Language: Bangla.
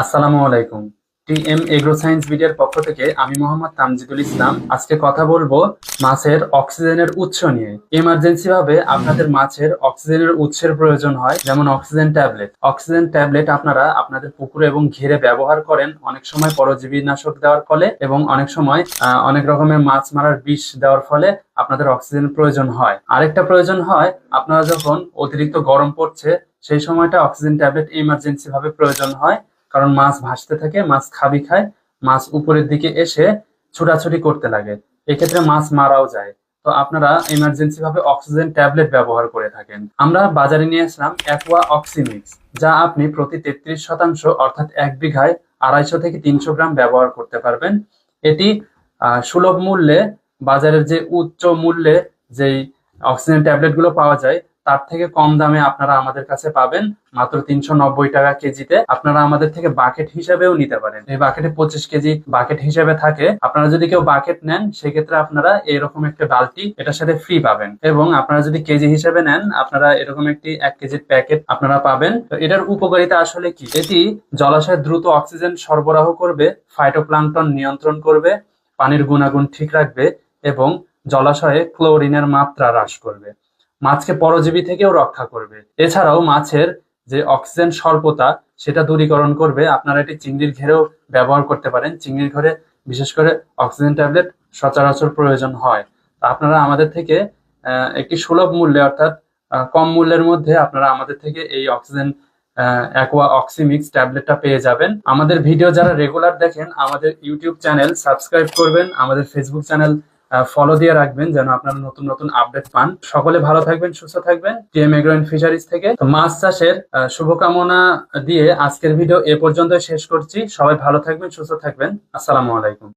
আসসালামু আলাইকুম। টি এম এগ্রো সায়েন্স ভিডিওর পক্ষ থেকে আমি মোহাম্মদ তামজিদুল ইসলাম। আজকে কথা বলব মাছের অক্সিজেনের উৎস নিয়ে। ইমার্জেন্সি ভাবে আপনাদের মাছের অক্সিজেনের উৎসের প্রয়োজন হয়, যেমন অক্সিজেন ট্যাবলেট। অক্সিজেন ট্যাবলেট আপনারা আপনাদের পুকুরে এবং ঘিরে ব্যবহার করেন। অনেক সময় পরজীবী নাশক দেওয়ার ফলে এবং অনেক সময় অনেক রকমের মাছ মারার বিষ দেওয়ার ফলে আপনাদের অক্সিজেন প্রয়োজন হয়। আরেকটা প্রয়োজন হয়, আপনারা যখন অতিরিক্ত গরম পড়ছে, সেই সময়টা অক্সিজেন ট্যাবলেট ইমার্জেন্সি ভাবে প্রয়োজন হয়। কারণ মাছ ভাসতে থাকে, মাছ খাবি খায়, মাছ উপরের দিকে এসে ছুটাছুটি করতে লাগে। এক্ষেত্রে মাছ মারাও যায়। তো আপনারা ইমার্জেন্সি ভাবে অক্সিজেন ট্যাবলেট ব্যবহার করে থাকেন। আমরা বাজারে নিয়ে আসলাম অ্যাকোয়া অক্সিমিক্স যা আপনি প্রতি তেত্রিশ শতাংশ, অর্থাৎ এক বিঘায় আড়াইশো থেকে তিনশো গ্রাম ব্যবহার করতে পারবেন। এটি সুলভ মূল্যে বাজারের যে উচ্চ মূল্যে যেই অক্সিজেন ট্যাবলেটগুলো পাওয়া যায় তার থেকে কম দামে আপনারা আমাদের কাছে পাবেন মাত্র তিনশো নব্বই টাকা কেজিতে। আপনারা আমাদের থেকে বাকেট হিসাবেও নিতে পারেন। এই বাকেটে পঁচিশ কেজি বাকেট হিসাবে থাকে। আপনারা যদি কেউ বাকেট নেন, সেক্ষেত্রে আপনারা এরকম একটা বালতি এটার সাথে ফ্রি পাবেন। এবং আপনারা যদি কেজি হিসাবে নেন, আপনারা এরকম একটি এক কেজির প্যাকেট আপনারা পাবেন। তো এটার উপকারিতা আসলে কি? এটি জলাশয়ে দ্রুত অক্সিজেন সরবরাহ করবে ফাইটোপ্লাঙ্কটন নিয়ন্ত্রণ করবে, পানির গুণাগুণ ঠিক রাখবে এবং জলাশয়ে ক্লোরিনের মাত্রা হ্রাস করবে। মাছকে পরজীবী থেকেও রক্ষা করবে। এছাড়াও মাছের যে অক্সিজেন স্বল্পতা, সেটা দূরীকরণ করবে। আপনারা এটি চিংড়ির ঘেরেও ব্যবহার করতে পারেন। চিংড়ির ঘরে বিশেষ করে অক্সিজেন ট্যাবলেট সচরাচর প্রয়োজন হয়। তা আপনারা আমাদের থেকে একটি সুলভ মূল্যে অর্থাৎ কম মূল্যের মধ্যে আপনারা আমাদের থেকে এই অক্সিজেন অ্যাকোয়া অক্সিমিক্স ট্যাবলেটটা পেয়ে যাবেন। আমাদের ভিডিও যারা রেগুলার দেখেন, আমাদের ইউটিউব চ্যানেল সাবস্ক্রাইব করবেন। আমাদের ফেসবুক চ্যানেল ফলো দিয়ে রাখবেন যেন আপনারা নতুন নতুন আপডেট পান। সকলে ভালো থাকবেন, সুস্থ থাকবেন। টিএম এগ্রো ফিশারিজ থেকে মাছ চাষের শুভকামনা দিয়ে আজকের ভিডিও এ পর্যন্ত শেষ করছি। সবাই ভালো থাকবেন, সুস্থ থাকবেন। আসসালামু আলাইকুম।